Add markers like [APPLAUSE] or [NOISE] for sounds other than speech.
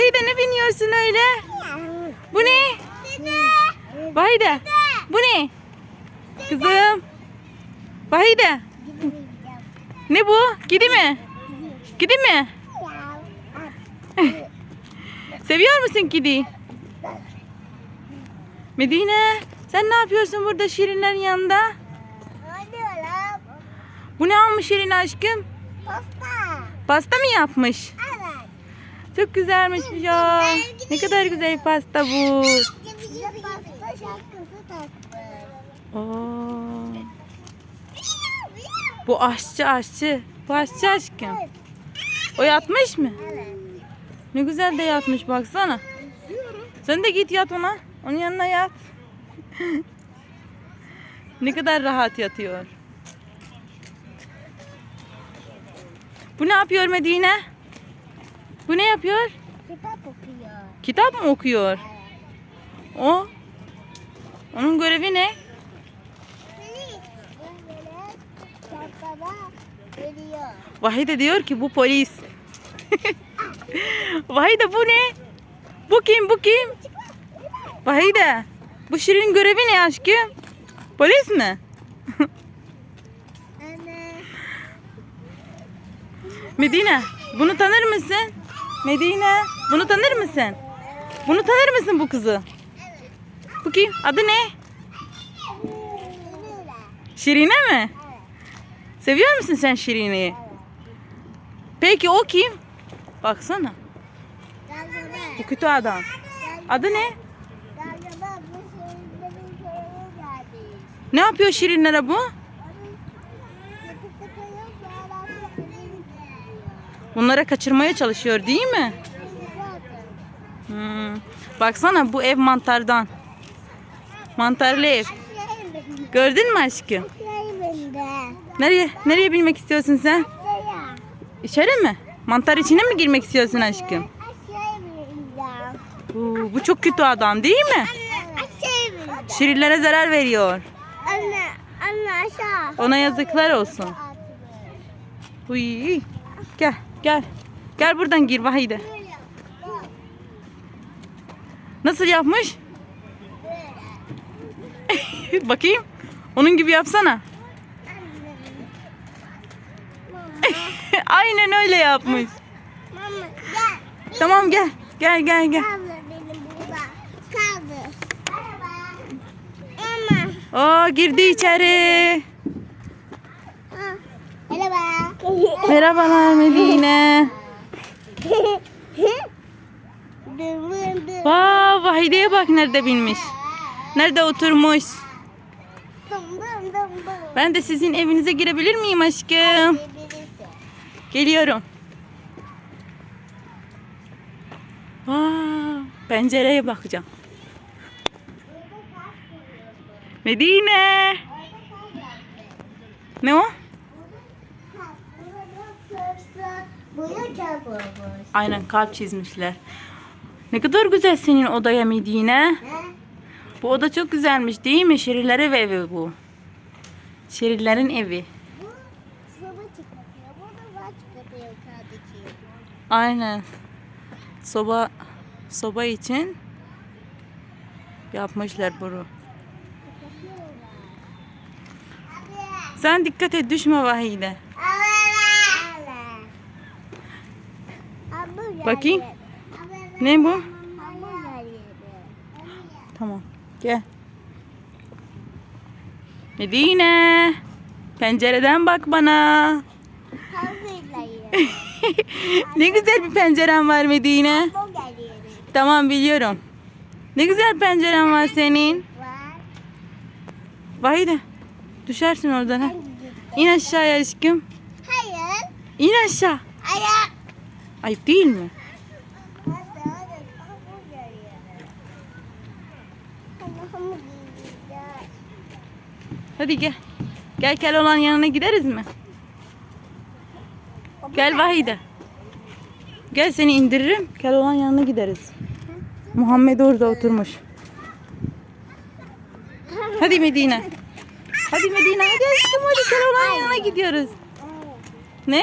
Vahide ne biniyorsun öyle? Bu ne? Vahide. Bu ne? Kızım. Vahide. Ne bu? Gidi mi? Gidi mi? [LAUGHS] Seviyor musun kedi? Medine, sen ne yapıyorsun burada Şirinlerin yanında? Bu ne almış Şirin aşkım? Pasta mı yapmış? Çok güzelmiş ya. Ne kadar güzel pasta bu. Oo. Bu aşçı aşçı. Bu aşçı aşkım. O yatmış mı? Ne güzel de yatmış baksana. Sen de git yat ona. Onun yanına yat. [LAUGHS] ne kadar rahat yatıyor. Bu ne yapıyor Medine? Bu ne yapıyor? Kitap mı okuyor? O? Onun görevi ne? Vahide diyor ki bu polis. [LAUGHS] Vahide bu ne? Bu kim bu kim? Vahide bu Şirin görevi ne aşkım? Polis mi? [LAUGHS] Medine bunu tanır mısın? Medine bunu tanır mısın? Bunu tanır mısın bu kızı? Bu kim? Adı ne? Şirine mi? Seviyor musun sen Şirine'yi? Peki o kim? Baksana. Bu kötü adam. Adı ne? Ne yapıyor Şirinlere bu? Bunlara kaçırmaya çalışıyor değil mi? Hmm. Baksana bu ev mantardan. Mantarlı ev. Gördün mü aşkım? Nereye nereye binmek istiyorsun sen? İçeri mi? Mantar içine mi girmek istiyorsun aşkım? Oo, bu çok kötü adam değil mi? Şirinlere zarar veriyor. Anne, anne aşağı. Ona yazıklar olsun. Uy. Gel gel. Gel buradan gir Vahide. Nasıl yapmış? [LAUGHS] Bakayım. Onun gibi yapsana. [LAUGHS] Aynen öyle yapmış. Mama gel. Tamam gel. Gel gel gel. Aa girdi içeri. Ha. Merhaba. Merhabalar Medine. Vaa Vahide'ye bak nerede binmiş. Nerede oturmuş. Ben de sizin evinize girebilir miyim aşkım? Geliyorum. Vaa, pencereye bakacağım. Medine. Ne o? Bunu çabuk. Aynen kalp çizmişler. Ne kadar güzel senin odaya Medine. Bu oda çok güzelmiş değil mi? Şirinlerin evi bu. Şirinlerin evi. Bu soba çıkartıyor. Bu da var çıkartıyor kardeşim. Aynen. Soba soba için yapmışlar bunu. Sen dikkat et düşme Vahide. Bakayım. Ne bu? Tamam. Gel. Medine. Pencereden bak bana. [LAUGHS] Ne güzel bir penceren var Medine. Tamam biliyorum. Ne güzel penceren var senin. Var. Vahide. Düşersin oradan ha. İn aşağıya aşkım. Hayır. İn aşağı. Ayak. Ayıp değil mi? Hadi hadi hamburger yedi. Hadi hamburger yedi. Hadi gel. Gel gel olan yanına gideriz mi? Gel Vahide. Gel seni indiririm. Gel olan yanına gideriz. Muhammed orada oturmuş. Hadi Medine. Hadi Medine hadi aşkım hadi gel olan yanına gidiyoruz. Ne?